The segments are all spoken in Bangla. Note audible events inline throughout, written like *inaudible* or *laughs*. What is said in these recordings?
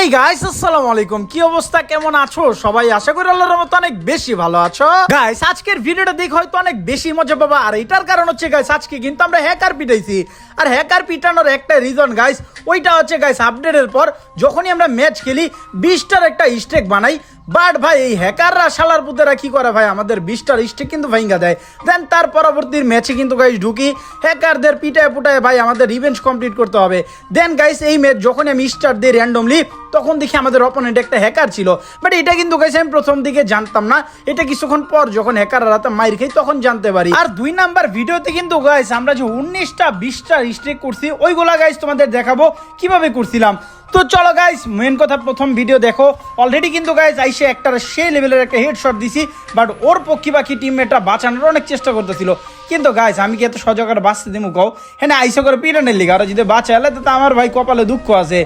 হেই গাইস আসসালামু আলাইকুম। কি অবস্থা? কেমন আছো? সবাই আশা করি আল্লাহর রহমতে অনেক বেশি ভালো আছো। গাইস আজকের ভিডিওটা দেখে হয়তো অনেক বেশি মজা পাবা। আর এটার কারণ হচ্ছে গাইস আজকে কিন্তু আমরা হ্যাকার পিটাইছি। আর হ্যাকার পিটানোর একটা রিজন গাইস ওইটা হচ্ছে গাইস আপডেটের পর যখনই আমরা ম্যাচ খেলি, বিশটার একটা স্টেক বানাই। বাট ভাই, এই হ্যাকাররা শালার পুতেরা কি করে ভাই? আমাদের বিশটার স্টেক কিন্তু ভাইঙ্গা দেয়। দেন তার পরবর্তীর ম্যাচে কিন্তু গাইস ঢুকি। হ্যাকারদের পিটায় পুটায় ভাই আমাদের রিভেঞ্জ কমপ্লিট করতে হবে। দেন গাইস এই ম্যাচ যখন আমি স্টার দিই র্যান্ডমলি তখন দেখি আমাদের অপোনেন্ট একটা হ্যাকার ছিল। বাট এটা কিন্তু গাইস আমি প্রথম দিকে জানতাম না। এটা কিছুক্ষণ পর যখন হ্যাকাররা রাতে মাইর খাই তখন জানতে পারি। আর দুই নাম্বার ভিডিওতে কিন্তু গাইস আমরা যে উনিশটা, বিশটা স্ট্রেক করছি, ওইগুলা গাইস তোমাদের দেখাবো। কীভাবে করছিলাম? তো চলো গাইস মেন কথা প্রথম ভিডিও দেখো। অলরেডি কিন্তু গাইস আইসে একটা সে লেভেলের একটা হেডশট দিছি বাট ওর পক্ষী বাকি টিমমেটটা বাঁচানোর অনেক চেষ্টা করতেছিল। কিন্তু গাইস আমি কি এত সহজ করে বাঁচতে দিমু কও? হ্যাঁ আইসে করে পিরানের লিগা, আর যদি বাঁচালে তো আমার ভাই কপালে দুঃখ আছে।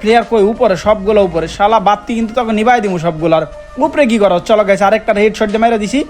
প্লেয়ার কই? উপরে, সবগুলো উপরে। শালা বাত্তি কিন্তু তখন নিবাই দিমু সবগুলার উপরে কি করো? চলো গাইস আরেকটা হেড শট দিয়ে মেরে দিছি।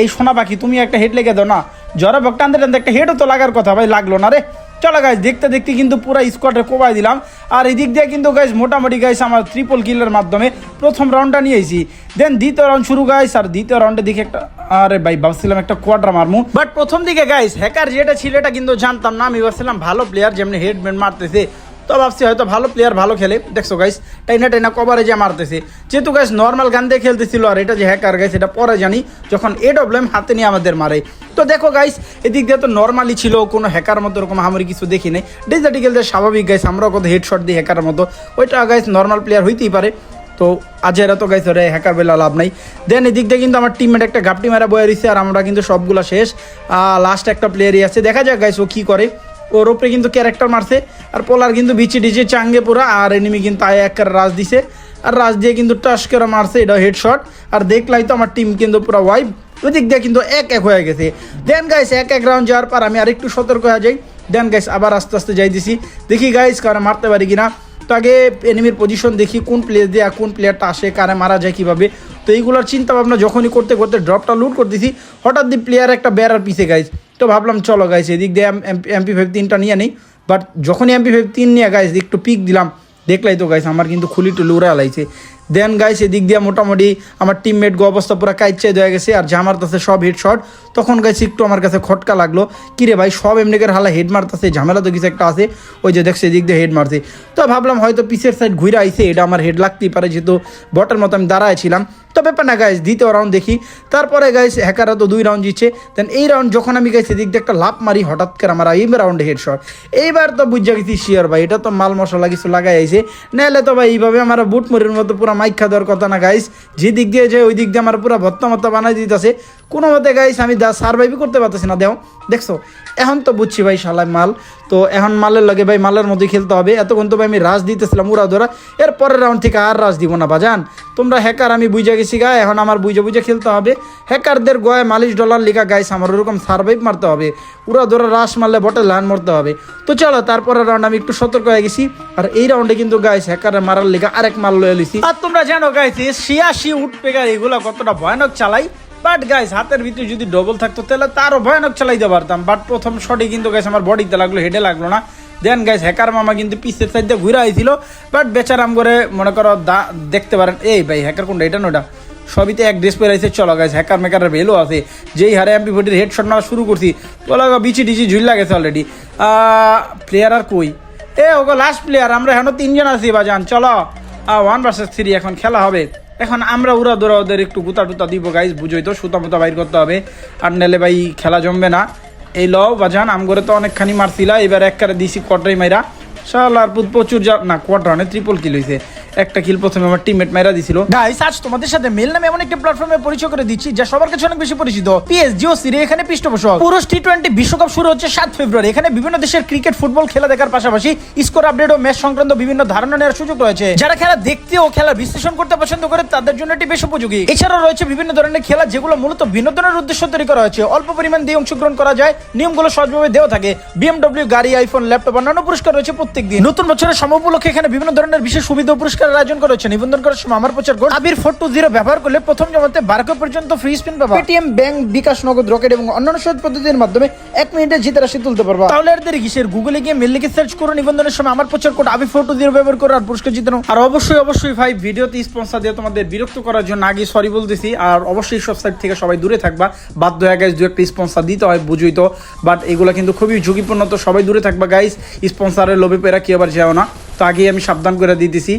এই সোনা পাখি, তুমি একটা হেড লেগে দাও না। জ্বরে ভক্ত টানতে একটা হেডও তো লাগার কথা ভাই, লাগল না রে। চলো গাইজ দেখতে দেখতে কিন্তু পুরো স্কোয়াডে কোবাই দিলাম। আর এই দিক দিয়ে কিন্তু গাইজ মোটামুটি গাইজ আমার ট্রিপল কিলের মাধ্যমে প্রথম রাউন্ডটা নিয়েছি। দেন দ্বিতীয় রাউন্ড শুরু গাইজ আর দ্বিতীয় রাউন্ডে দিকে একটা, আরে ভাই, ভাবছিলাম একটা কোয়াড্রা মারমু। বাট প্রথম দিকে গাইজ হ্যাকার যেটা ছিল এটা কিন্তু জানতাম না, আমি ভাবছিলাম ভালো প্লেয়ার যেমনি হেডম্যান মারতেছে তো ভাবছি হয়তো ভালো প্লেয়ার ভালো খেলে। দেখছ গাইস টাইনা টাইনা কভারে যে মারতেছে। যেহেতু গাইস নর্মাল গান দিয়ে খেলতেছিল, আর এটা যে হ্যাকার গাইস এটা পরে জানি, যখন এ ডব্লেম হাতে নিয়ে আমাদের মারে। তো দেখো গাইস এদিক দিয়ে তো নর্মালি ছিল, কোনো হ্যাকার মতো ওরকম হামারি কিছু দেখি নাই। ডিজার্টিক্যালদের স্বাভাবিক গাইস আমরাও কত হেডশট দিই হ্যাকারের মতো। ওইটা গাইস নর্মাল প্লেয়ার হইতেই পারে। তো আজ এরা তো গাইছে রে হ্যাকার বেলা লাভ নাই। দেন এদিক দিয়ে কিন্তু আমার টিমমেট একটা গাপটি মারা বয়ে দিচ্ছে আর আমরা কিন্তু সবগুলো শেষ। লাস্ট একটা প্লেয়ারই আছে। দেখা যাক গাইস ও কী করে। ওর উপরে কিন্তু ক্যারেক্টার মারছে, আর পোলার কিন্তু বিচি ডিচি চাঙ্গে পুরা, আর এনিমি কিন্তু আয় এক রাজ দিছে। আর রাজ দিয়ে কিন্তু টাস করে মারছে, এটা হেডশট আর দেখলাই তো আমার টিম কিন্তু পুরো ওয়াইপ ওই দিক দিয়ে কিন্তু এক এক হয়ে গেছে। দেন গাইস এক এক রাউন্ড যাওয়ার পর আমি আরেকটু সতর্ক হয়ে যাই। দেন গাইস আবার আস্তে আস্তে যাই দিছি। দেখি গাইস কারণ মারতে পারি কিনা। তো আগে এনিমির পজিশন দেখি, কোন প্লেয়ার দিয়ে কোন প্লেয়ারটা আসে, কারে মারা যায় কীভাবে। তো এইগুলোর চিন্তা ভাবনা যখনই করতে করতে ড্রপটা লুট করতেছি হঠাৎ দিয়ে প্লেয়ার একটা বেড়ার পিছে গাইস তো ভাবলাম, চলো গাইস এদিক দিয়ে এমপি ফাইভ তিনটা নিয়ে নেই। বাট যখনই এমপি ফাইভ তিন নিয়ে গাইস একটু পিক দিলাম। দেখলাই তো গাইস আমার কিন্তু খুলি টুলি উড়ে লাগছে। দেন গাইস এদিক দিয়ে মোটামুটি আমার টিমমেট গো অবস্থা পুরো কাইচে হয়ে গেছে, আর জামার তাছে সব হেড শট তখন গাইস একটু আমার কাছে খটকা লাগল। কিরে ভাই, সব এমনিকের হালা হেড মারতেছে, ঝামেলা তো কিছু একটা আছে। ওই যে দেখছে এদিক দিয়ে হেড মারছে। তো ভাবলাম হয়তো পিসের সাইড ঘুরে আইছে, এটা আমার হেড লাগতেই পারে, যেহেতু বটের মতো আমি দাঁড়ায় ছিলাম। তো ব্যাপার না গাইস দ্বিতীয় রাউন্ড দেখি। তারপরে গাইস হ্যাকাররা তো দুই রাউন্ড জিতছে। দেন এই রাউন্ড যখন আমি গাইছি এদিক দিয়ে একটা লাভ মারি, হঠাৎ করে আমার এই রাউন্ডে হেড শট এইবার তো বুঝা গেছি শিওর ভাই, এটা তো মাল মশলা কিছু লাগাই আইছে। নাহলে তো, ভাই, এইভাবে আমার বুট মুড়ির মতো পুরো মাইক খা দেওয়ার কথা না গাইস যে দিক দিয়ে যায় ওই দিক দিয়ে আমার পুরো ভত্তা মত্তা বানাই দিতেছে। কোনো মতে গাইস আমি দা সার্ভাইভই করতে পারতেছি না দেও দেখছ? এখন তো বুঝছি ভাই শালাই মাল। তো এখন মালের লগে ভাই মালের মধ্যে খেলতে হবে। এতক্ষণ তো ভাই আমি রাজ দিতেছিলাম উড়া ধরা। এর পরের রাউন্ড থেকে আর রাজ দিব না বাজান। তোমরা হ্যাকার আমি বুঝে গেছি গা। এখন আমার বুঝে বুঝে খেলতে হবে। হ্যাকারদের গয়ে মালিশ ডলার লিখা গাইস, আমার ওরকম সার্ভাইভ মারতে হবে। উড়া ধরা রাস মারলে বটে লাইন মারতে হবে। তো চলো, তারপরের রাউন্ড আমি একটু সতর্ক হয়ে গেছি। আর এই রাউন্ডে কিন্তু গাইস হ্যাকারের মারার লিখা আরেক মাল লয়ে লিছি আর তোমরা জানো গাইস শিয়াশি উঠ পেগার এগুলো কতটা ভয়ানক চালাই। বাট গাইস হাতের ভিতরে যদি ডবল থাকতো, তাহলে তারও ভয়ানক চালাইতে পারতাম। বাট প্রথম শটে কিন্তু গাইস আমার বডিতে লাগল হেডে লাগল না। দেন গাইস হ্যাকার মামা কিন্তু পিসের সাইডে ঘুরে আইছিল। বাট বেচারাম করে, মনে করো, দা, দেখতে পারেন, এই ভাই হ্যাকার কোনটা, এটা নোটা সবই তো এক ড্রেস পরে আইছে, চলো গাইস হ্যাকার মেকারের ভেলো আছে। যেই হারে এমপি ফোর্টির হেডশট নেওয়া শুরু করছি বলা বিচি ডিচি ঝুল্লা গেছে অলরেডি প্লেয়ার আর কই? এ, ওগো লাস্ট প্লেয়ার আমরা এখন তিনজন আছি, বাজান, চলো। ওয়ান ভার্সেস থ্রি এখন খেলা হবে। এখন আমরা উড়া দৌড়া ওদের একটু গুতা টুতা দিব গাইজ বুঝোই তো, সুতা মুতা বাইর করতে হবে। আর নেলে ভাই খেলা জমবে না। এই লও, বাজান, আমগরে তো অনেকখানি মারছিলা, এবার এক কারে দিছি কটাই মাইরা। শাল আর প্রচুর যা না কটরা অনেক ত্রিপল কিল হয়েছে একটা কিল প্রথমে আমার টিমমেট মাইরা দিছিল। গাইস আজ তোমাদের সাথে মেল নামে এমন একটা প্ল্যাটফর্মে পরিচয় করে দিচ্ছি, যা সবার কাছে অনেক বেশি পরিচিত। পিএসজি ও সিরি এখানে পৃষ্ঠপোষক। পুরুষ টি টোয়েন্টি বিশ্বকাপ শুরু হচ্ছে সাত ফেব্রুয়ারি। এখানে বিভিন্ন দেশের ক্রিকেট ফুটবল খেলা দেখার পাশাপাশি স্কোর আপডেট ও ম্যাচ সংক্রান্ত বিভিন্ন ধারণা নেওয়ার সুযোগ রয়েছে। যারা খেলা দেখতে ও খেলা বিশ্লেষণ করতে পছন্দ করে, তাদের জন্য এটি বেশ উপযোগী। এছাড়াও রয়েছে বিভিন্ন ধরনের খেলা, যেগুলো মূলত বিনোদনের উদ্দেশ্য তৈরি করা হয়েছে। অল্প পরিমাণ দিয়ে অংশগ্রহণ করা যায়, নিয়মগুলো সহজভাবে দেওয়া থাকে। বিএমডব্লিউ গাড়ি আইফোন ল্যাপটপ অন্যান্য পুরস্কার রয়েছে প্রত্যেক দিন নতুন বছরের সময় উপলক্ষে এখানে বিভিন্ন ধরনের বিশেষ সুবিধা ও পুরস্কারের আয়োজন করেছে নিবন্ধন করার সময় আমার প্রচার code Abir four two zero ব্যবহার করলে প্রথম জমাতে বারোকে পর্যন্ত ফ্রি স্পিন পাবা। Paytm bank bKash Nagad Rocket এবং অন্যান্য সহজ পদ্ধতির মাধ্যমে এক মিনিটে জিতে রাশি তুলতে পারবা। তাহলে আর দেরি কিসের? গুগলে গিয়ে মেল লিখে সার্চ করো নিবন্ধনের সময় আমার প্রচার code Abir four two zero ব্যবহার করো আর পুরস্কার জিতে। আর অবশ্যই অবশ্যই ভাই ভিডিওতে স্পন্সর দিয়ে তোমাদের বিরক্ত করার জন্য আগে সরি বলতেছি। আর অবশ্যই সব সাইড থেকে সবাই দূরে থাকবা। বাধ্য হয়ে গেছে দু একটা স্পন্সর দিতে হয় বুঝুই তো। বাট এগুলো কিন্তু খুবই ঝুঁকিপূর্ণ তো সবাই দূরে থাকবা গাইস স্পন্সরের লোভে পেরা কি আবার যাও না। তো আগেই আমি সাবধান করে দিয়ে দিছি।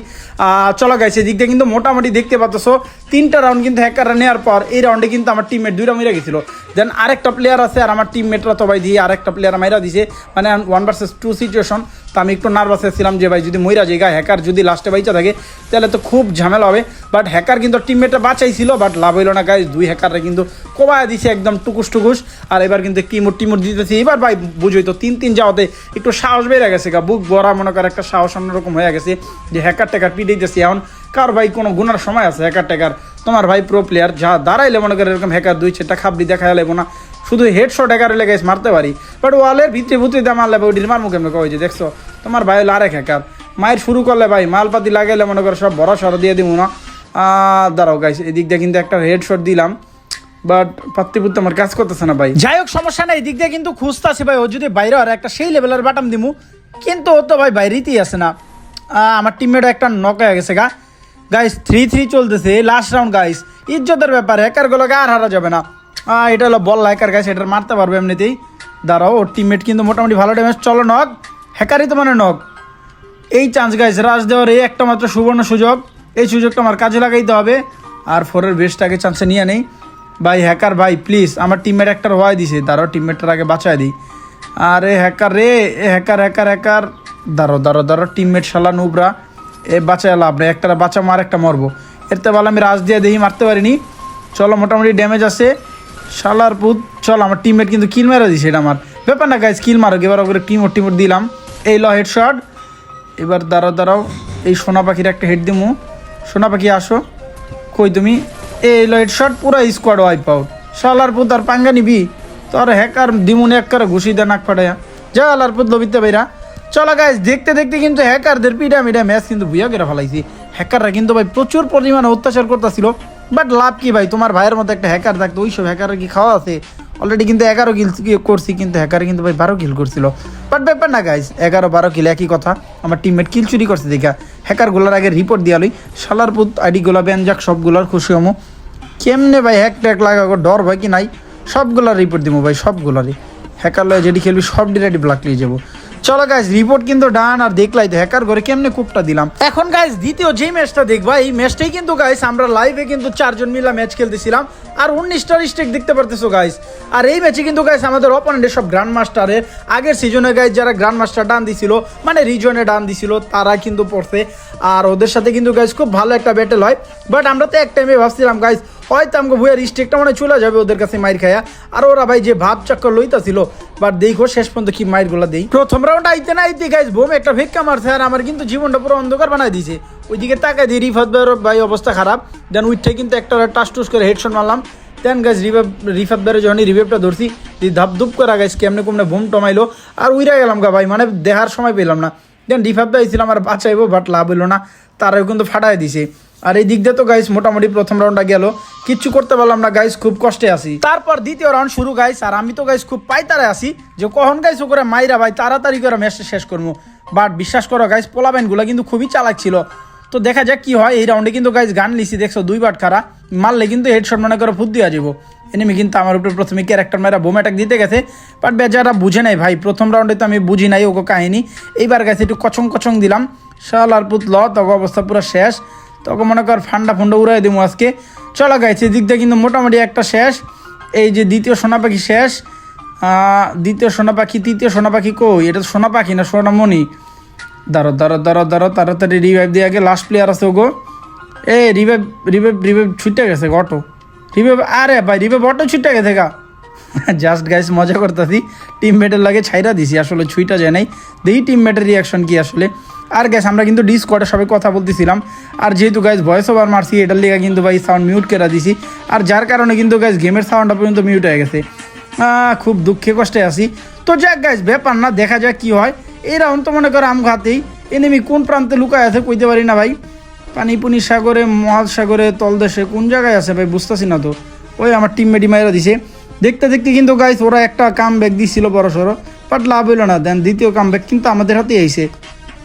চলো গাইছে দিকটা কিন্তু মোটামুটি দেখতে পাচ্ছ তিনটা রাউন্ড কিন্তু হ্যাকাররা নেওয়ার পর এই রাউন্ডে কিন্তু আমার টিমমেট দুইটা মেরে গেছিল। দেন আরেকটা প্লেয়ার আছে আর আমার টিমমেটরা তো ভাই দিয়ে আরেকটা প্লেয়ার মাইরা দিছে। মানে ওয়ান ভার্সেস টু সিচুয়েশন তো আমি একটু নার্ভাস ছিলাম যে ভাই যদি মইরা জায়গা হ্যাকার যদি লাস্টে বাইচা থাকে, তাহলে তো খুব ঝামেলা হবে। বাট হ্যাকার কিন্তু টিমমেটটা বাঁচাইছিল বাট লাভ হইল না গাইজ দুই হ্যাকাররা কিন্তু কোবায় দিছে একদম টুকুস টুকুস। আর এবার কিন্তু টিমুর টিমুর দিতেছি। এবার ভাই, বুঝোই তো, তিন তিন যাওয়াতে একটু সাহস বেড়ে গেছে গা। বুক ভরা মনে কর একটা সাহস অন্যরকম হয়ে গেছে যে হ্যাকার ট্যাকার পিটাইতেছি এখন কার ভাই কোনো গুনার সময় আছে হ্যাকার ট্যাকার তোমার ভাই প্রো প্লেয়ার যা দাঁড়াইলে মনে করে এরকম হ্যাকার দুই চারটা খাবড়ি দেখা লাগবো না। শুধু হেডশট হলে গাইস মারতে পারি। বাট ওয়ালের ভিতরে ভিতরে দিয়ে মারলে ওইটির মারমু কেমন কই যে, দেখছ? তোমার ভাই লারে হ্যাকার মায়ের শুরু করলে ভাই, মালপাতি লাগাইলে মনে করো সব বড় সড় দিয়ে দিবো না। দাঁড়াও গাইস এদিক দিয়ে কিন্তু একটা হেডশট দিলাম। বাট পুত্তি আমার কাজ করতেছে না ভাই। যাই হোক, সমস্যা নাই। এদিক দিয়ে কিন্তু খুঁজতেছে ভাই, ও যদি বাইরে আর একটা সেই লেভেলের বাটাম দিমু, কিন্তু ও তো ভাই বাইরেতেই আছে না। আমার টিমমেট একটা নক হয়ে গেছে গা। গাইস থ্রি থ্রি চলতেছে লাস্ট রাউন্ড গাইস ইজ্জতের ব্যাপার হ্যাকার গুলোকে আর হারা যাবে না। এটা হলো বল হ্যাকার গাছ এটা মারতে পারবে এমনিতেই। দাঁড়াও, ওর টিমমেট কিন্তু মোটামুটি ভালো ড্যামেজ চলো নক, হ্যাকারই তো মানে নক। এই চান্স গাইস রাজ দেওয়ার এই একটা মাত্র সুবর্ণ সুযোগ। এই সুযোগটা আমার কাজে লাগাইতে হবে। আর ফোরের বেস্টটাকে চান্সে নিয়ে নেই। ভাই, হ্যাকার, ভাই প্লিজ আমার টিমমেট একটা হওয়াই দিছে। দাঁড়াও টিমমেটটার আগে বাঁচায় দিই। আর এ হ্যাকার রে, এ হ্যাকার হ্যাকার হ্যাকার। দাঁড়ো দাঁড়ো দাঁড়ো টিমমেট শালা নুবরা। এ বাঁচায় লাভ নেই, একটা বাঁচা, মার, একটা মরবো। এর তো ভালো আমি রাজ দিয়ে দেখি মারতে পারিনি। চলো, মোটামুটি ড্যামেজ আছে। শালার পুত চল আমার টিমমেট কিন্তু কিল মেরে দিছে এটা আমার। ব্যাপার না গাইজ কিল মারো এবার করে টিমোট টিমোট দিলাম। এই ল হেড হেডশট এবার দাঁড়াও দাঁড়াও, এই সোনা পাখির একটা হেড দিমু। সোনা পাখি, আসো। কই তুমি? এই এলো হেডশট পুরো স্কোয়াড ওয়াইপ আউট শালার পুত আর পাঙ্গা নিবি? তোর হ্যাকার দিমুনে এক করে ঘুষি দে, নাক ফাটাইয়া যা, আলার পুত লবিতে ভাইরা। চলো গাইজ দেখতে দেখতে কিন্তু হ্যাকারদের পিডা মিডা ম্যাচ কিন্তু বুঝা করে ফেলাইছি। হ্যাকাররা কিন্তু ভাই প্রচুর পরিমাণে অত্যাচার করতেছিল। বাট লাভ কি ভাই? তোমার ভাইয়ের মতো একটা হ্যাকার থাকতো, ওইসব হ্যাকারের কি খাওয়া আছে? অলরেডি কিন্তু এগারো কিল করছি, কিন্তু হ্যাকারে কিন্তু ভাই বারো কিল করছিল। বাট ব্যাপার না গাইজ এগারো বারো কিল একই কথা। আমার টিমমেট কিল চুরি করছে দেখা। হ্যাকারগুলোর আগে রিপোর্ট দিয়ালই শালার পুত আইডিগুলো ব্যানজাক সবগুলোর খুশি হমো। কেমনে ভাই হ্যাক ট্যাক লাগাবো, ডর ভাই কি নাই? সবগুলার রিপোর্ট দিব ভাই, সবগুলারই। হ্যাকার লয় যেটি খেলবি, সব ডিরেক্ট ব্লাক নিয়ে যাব। চলো গাইজ রিপোর্ট কিন্তু ডান আর দেখলাই তো হ্যাকার করে কেমনে কুপটা দিলাম। এখন গাইজ দ্বিতীয় যে ম্যাচটা দেখবা, এই ম্যাচটাই কিন্তু গাইজ আমরা লাইভে কিন্তু চারজন মিলা ম্যাচ খেলতেছিলাম। আর উনিশটার স্টেক দেখতে পারতেছো গাইজ আর এই ম্যাচে কিন্তু গাইজ আমাদের অপোনেন্টের সব গ্র্যান্ড মাস্টারের আগের সিজনে গাইজ যারা গ্র্যান্ড মাস্টার ডান দিছিল মানে রিজনে ডান দিছিল, তারা কিন্তু পড়ছে। আর ওদের সাথে কিন্তু গাইজ খুব ভালো একটা ব্যাটেল হয়। বাট আমরা তো এক টাইমে ভাবছিলাম গাইজ হয়তো আমাকে ভুয়ার স্টেকটা মানে চলে যাবে ওদের কাছে মাইর খায়া। আর ওরা ভাই যে ভাব চক্কর লইতাছিল বাট দেখো শেষ পর্যন্ত কি মাইরগুলা দেই। প্রথম রাউন্ড আইতে না আইতে গাইজ বোম একটা ভিক্ষা মারছে আর আমার কিন্তু জীবনটা পুরো অন্ধকার বানাই দিয়েছে। ওইদিকে তাকাই দিয়ে রিফাত ভাই অবস্থা খারাপ। দেন উইঠে কিন্তু একটা টাস টুস করে হেডশট মারলাম। দেন গাছ রিভাব রিফাত ভাইয়ের যখন রিভেভটা ধরছি ধাপ ধুপ করা গাছ কেমনে কেমনে বোম টমাইলো। আর উইরা গেলাম গা ভাই মানে দেহার সময় পেলাম না। দেন রিফাত ভাই ছিলাম আর বাঁচাইবো বাট লাভ হইল না। তারাও কিন্তু ফাটাই দিছে। আর এই দিক দিয়ে তো গাইস মোটামুটি প্রথম রাউন্ডটা গেল। কিচ্ছু করতে পারলাম না গাইস খুব কষ্টে আছি। তারপর দ্বিতীয় রাউন্ড শুরু গাইস আর আমি তো গাইস খুব পাইতারে আছি যে কখন গাইস ও করে মাইরা ভাই তাড়াতাড়ি করে ম্যাচটা শেষ করব বাট বিশ্বাস করো গাইস পোলাবেনগুলো কিন্তু খুবই চালাক ছিল। তো দেখা যাক কি হয়, এই রাউন্ডে কিন্তু গাইস গান লিসি দেখছ, দুই বাট খারা। মারলে কিন্তু হেডশট মনে করে ফুট দিয়া যাব এনিমি কিন্তু আমার উপরে প্রথমে ক্যারেক্টার মেয়েরা বোম অ্যাটাক দিতে গেছে। বাট বেচারা বুঝে নাই ভাই, প্রথম রাউন্ডে তো আমি বুঝি নাই ওকে কাহিনি। এইবার গেছে একটু কচং কচং দিলাম। শাল আর পুত ল তখন অবস্থা পুরো শেষ। তখন মনে কর ফান্ডা ফুন্ডা উড়াই দিব আজকে। চলো গাইছে এদিক কিন্তু মোটামুটি একটা শেষ। এই যে দ্বিতীয় সোনা পাখি শেষ। দ্বিতীয় সোনা পাখি, তৃতীয় সোনা পাখি কই? এটা সোনা পাখি না সোনামণি দাঁড়ো দাঁড়ো দাঁড়ো দাঁড়ো, তাড়াতাড়ি রিভাইভ দিয়ে আগে লাস্ট প্লেয়ার আছে ওগো। এ রিভাইভ রিভাইভ রিভাইভ ছুটে গেছে অটো রিভাইভ আরে ভাই রিভাইভ অটো ছুটে গেছে গা। *laughs* জাস্ট গাইস মজা করতেছি। টিমমেটের লাগে ছাইরা দিছি, আসলে ছুইটা যায় নাই। দেখি টিমমেটের রিয়াকশন কি আসলে? আর গ্যাস আমরা কিন্তু ডিসকোয়াডে সবাই কথা বলতেছিলাম। আর যেহেতু গাইজ ভয়েস ওভার মারছি, এটার লিগে কিন্তু ভাই সাউন্ড মিউট করে দিছি। আর যার কারণে কিন্তু গাইজ গেমের সাউন্ডটা পর্যন্ত মিউট হয়ে গেছে। খুব দুঃখে কষ্টে আছি। তো যাক গাইজ ব্যাপার না, দেখা যাক কি হয়। এই রাউন্ড তো মনে করো আম খাতেই এনিমি কোন প্রান্তে লুকায় আছে কইতে পারি না ভাই। পানিপুনি সাগরে মহাসাগরে তলদেশে, কোন জায়গায় আছে ভাই বুঝতেছি না তো। ওই আমার টিম মেডি মাইরা দিছে। দেখতে দেখতে কিন্তু গাইস ওরা একটা কাম ব্যাগ দিছিল বড় সড়ো বাট লাভ হইল না, দেন দ্বিতীয় কাম ব্যাগ কিন্তু আমাদের হাতেই আইছে।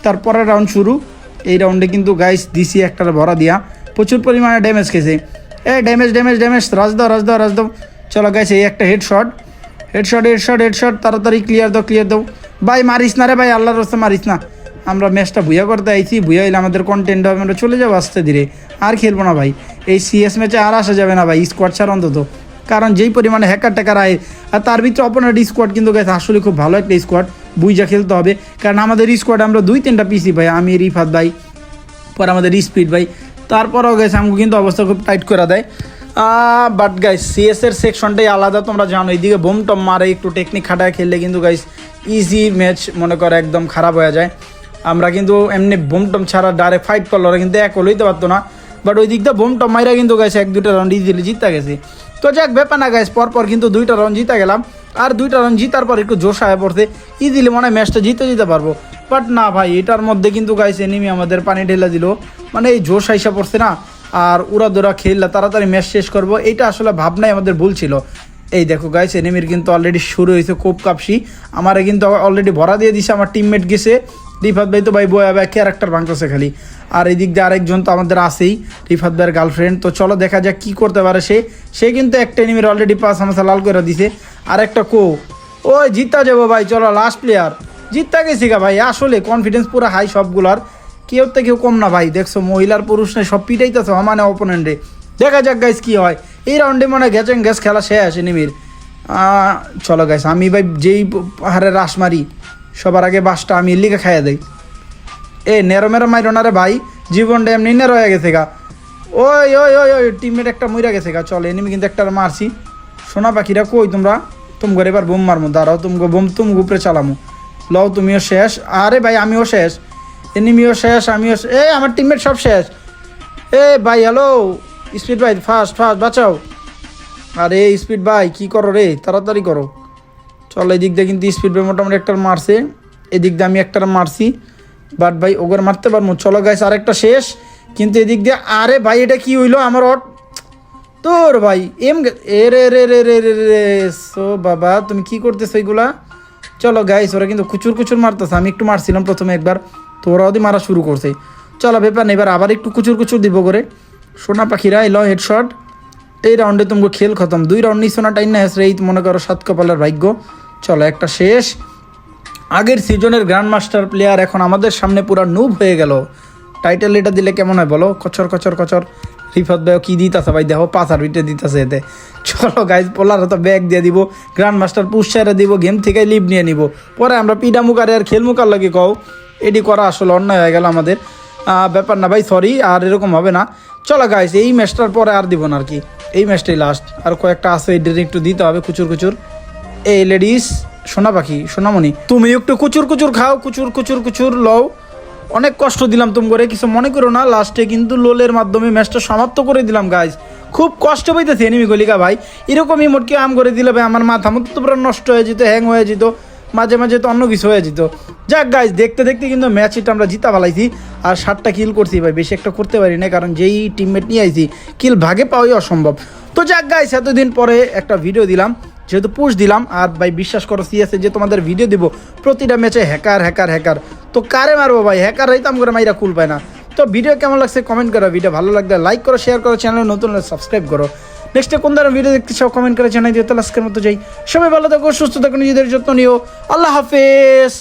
তারপরে রাউন্ড শুরু। এই রাউন্ডে কিন্তু গাইস দিছি একটা ভরা দিয়া প্রচুর পরিমাণে ড্যামেজ খেয়েছে। এ ড্যামেজ ড্যামেজ ড্যামেজ রাজ দাও রাজ দাও রাজ দাও। চলো গাইস এই একটা head shot headshot headshot headshot তাড়াতাড়ি ক্লিয়ার দাও ক্লিয়ার দাও। ভাই, মারিস না রে ভাই, আল্লাহর রাস্তা মারিস না। আমরা ম্যাচটা ভুয়া করতে আইছি, ভুয়া হইলে আমাদের কন্টেন্ট হবে, আমরা চলে যাব আস্তে ধীরে। আর খেলব না ভাই। এই সিএস ম্যাচে আর আসা যাবে না ভাই স্কোয়াড ছাড়া অন্তত। কারণ যেই পরিমাণে হ্যাকার ট্যাকার আয়, আর তার ভিতরে অপোনেন্ট স্কোয়াড কিন্তু গেছে আসলে খুব ভালো একটা স্কোয়াড বুইজা খেলতে হবে। কারণ আমাদের স্কোয়াড আমরা দুই, তিনটা পিসি ভাই, আমি রিফাত ভাই, পর আমাদের স্পিড ভাই। তারপরেও গেছে আমাকে কিন্তু অবস্থা খুব টাইট করে দেয়। বাট গাইস সিএস এর সেকশনটাই আলাদা, তোমরা জানো এইদিকে বোম টম মারে, একটু টেকনিক খাটায় খেললে কিন্তু গাইস ইজি ম্যাচ মনে করো একদম খারাপ হয়ে যায়। আমরা কিন্তু এমনি বোম টম ছাড়া ডাইরেক্ট ফাইট করল ওরা কিন্তু এক লইতে পারতো না। বাট ওই দিকটা বোম টম মাইরা কিন্তু গেছে এক, দুইটা রাউন্ড ইজিলি জিতা গেছে। তো যাক, ব্যাপার না গাইস পরপর কিন্তু দুইটা রাউন্ড জিতা গেলাম। আর দুইটা রান জিতার পর একটু জোশ আয় পড়তে ই দিলে মনে হয় ম্যাচটা জিতে যেতে পারব। বাট না ভাই, এটার মধ্যে কিন্তু গাইছে এনিমি আমাদের পানি ঢেলে দিল। মানে এই জোশ আইসা পড়ছে না। আর উড়া দোরা খেললে তাড়াতাড়ি ম্যাচ শেষ করব। এটা আসলে ভাবনাই আমাদের ভুল ছিল। এই দেখো গাইস এনিমির কিন্তু অলরেডি শুরু হয়েছে কোপ কাপসি। আমারে কিন্তু অলরেডি ভরা দিয়ে দিছে, আমার টিমমেট গেছে। রিফাত ভাই তো ভাই বয়া ভাই ক্যারেক্টার ভাঙতেছে খালি। আর এই দিক দিয়ে আরেকজন তো আমাদের আছেই, রিফাত ভাইয়ের গার্লফ্রেন্ড তো চলো দেখা যাক কি করতে পারে সে। সে কিন্তু একটা এনিমির অলরেডি পাস হামাশা লাল করে দিছে। আর একটা কো। ওই জিততে যাব ভাই, চলো লাস্ট প্লেয়ার জিততে গেছি গা ভাই, আসলে কনফিডেন্স পুরো হাই সবগুলার। কেউ তো কেউ কম না ভাই, দেখছ, মহিলার পুরুষ নেই, সব পিটাইতেছে মানে অপোনেন্টে দেখা যাক গাইস কি হয়। এই রাউন্ডে মনে গ্যাচেন গ্যাস খেলা শেষ এনিমির চলো গাইস আমি ভাই যেই পাহাড়ে রাস মারি সবার আগে বাসটা আমি লিগে খাইয়া দেই। এ, নেরো মেরো মাইরো না রে ভাই, জীবনটা এমনি নেরো হয়ে গেছে গা। ওই ওই ওই ওই টিমমেট একটা মইরা গেছে গা, চল এনিমি কিন্তু একটা মারছি। সোনা পাখিরা কই তোমরা? তুমি ঘরে এবার বোম মারমু, দাঁড়াও তুমি বোম তুমি উপরে চালামু। লও, তুমিও শেষ। আরে ভাই, আমিও শেষ। এনিমিও শেষ, আমিও এ আমার টিমমেট সব শেষ। এ, ভাই হ্যালো স্পিড ভাই ফাস্ট ফাস্ট বাঁচাও। আরে স্পিড ভাই, কি করো রে? তাড়াতাড়ি করো। চল এই দিক দিয়ে কিন্তু স্পিড ভাই মোটামুটি একটা মারছে। এদিক দিয়ে আমি একটা মারছি। বাট ভাই, ওগর মারতে পারব। চলো গাইস আরেকটা শেষ। কিন্তু এদিক দিয়ে, আরে ভাই, এটা কি হইল আমার অট? তোর ভাই, এম এ রে রে রে রে রে রে, সো বাবা, তুমি কি করতেছো এইগুলা চলো গাইস ওরা কিন্তু কুচুর কুচুর মারতেছে। আমি একটু মারছিলাম প্রথমে একবার। তো ওরা ওদের মারা শুরু করছে। চলো ব্যাপার নেই, এবার আবার একটু কুচুর কুচুর দিব করে। সোনা পাখিরা এলো হেডশট এই রাউন্ডে তোমাকে খেল খতম। দুই রাউন্ড সোনা টাইন না হেসরে এই মনে করো সাত কপালের ভাগ্য। চলো, একটা শেষ। আগের সিজনের গ্র্যান্ড মাস্টার প্লেয়ার এখন আমাদের সামনে পুরো নুব হয়ে গেল। টাইটেল এটা দিলে কেমন হয় বলো? কচর কচর কচর। রিফাত ভাই কী দিতাছে ভাই? দেখো পাঁচার বিটে দিতাছে এতে। চলো গাইজ পোলার তো ব্যাগ দিয়ে দিব। গ্র্যান্ড মাস্টার পুষারে দিব গেম থেকে লিভ নিয়ে নিব। পরে আমরা পিডা মুকারে আর খেল মুকার লাগে কও। এডি করা আসলে অন্যায় হয়ে গেল আমাদের। ব্যাপার না ভাই সরি আর এরকম হবে না। চলো গাইজ এই ম্যাচটার পরে আর দিব না আর কি। এই ম্যাচটাই লাস্ট আর কয়েকটা আছে, এদের একটু দিতে হবে কুচুর কুচুর এই লেডিস সোনা পাখি, সোনামণি, তুমি একটু কুচুর কুচুর খাও, কুচুর কুচুর কুচুর লও। অনেক কষ্ট দিলাম তুমি করে কিছু মনে করো না লাস্টে কিন্তু লোলের মাধ্যমে ম্যাচটা সমাপ্ত করে দিলাম গাইজ খুব কষ্ট পাইতেছে এনিমি গলিকা ভাই। এরকমই মোটকে আম করে দিলে ভাই, আমার মাথা মতো তো পুরো নষ্ট হয়ে যেত হ্যাং হয়ে যেত, মাঝে মাঝে তো অন্য কিছু হয়ে যেত। যাক গাইজ দেখতে দেখতে কিন্তু ম্যাচ এটা আমরা জিতা ফেলাইছি, আর সাতটা কিল করছি ভাই, বেশি একটা করতে পারি না কারণ যেই টিমমেট নিয়ে আইছি কিল ভাগে পাওয়াই অসম্ভব। তো যাক গাইজ এতদিন পরে একটা ভিডিও দিলাম। যেহেতু পুশ দিলাম, আর ভাই বিশ্বাস করো সিএসএ যে তোমাদের ভিডিও দিব, প্রতিটা ম্যাচে হ্যাকার হ্যাকার হ্যাকার তো কারে মারবো ভাই? হ্যাকার রাইতাম করে মাইরা কুল পায় না। তো ভিডিও কেমন লাগছে কমেন্ট করো ভিডিও ভালো লাগলে লাইক করো শেয়ার করো চ্যানেল নতুন সাবস্ক্রাইব করো। নেক্সটে কোন ধরনের ভিডিও দেখতে চাও কমেন্ট করে জানাই দিও। তাহলে আজকের মতো যাই। সবাই ভালো থাকো, সুস্থ থাকো, নিজেদের যত্ন নিও। আল্লাহ হাফেজ।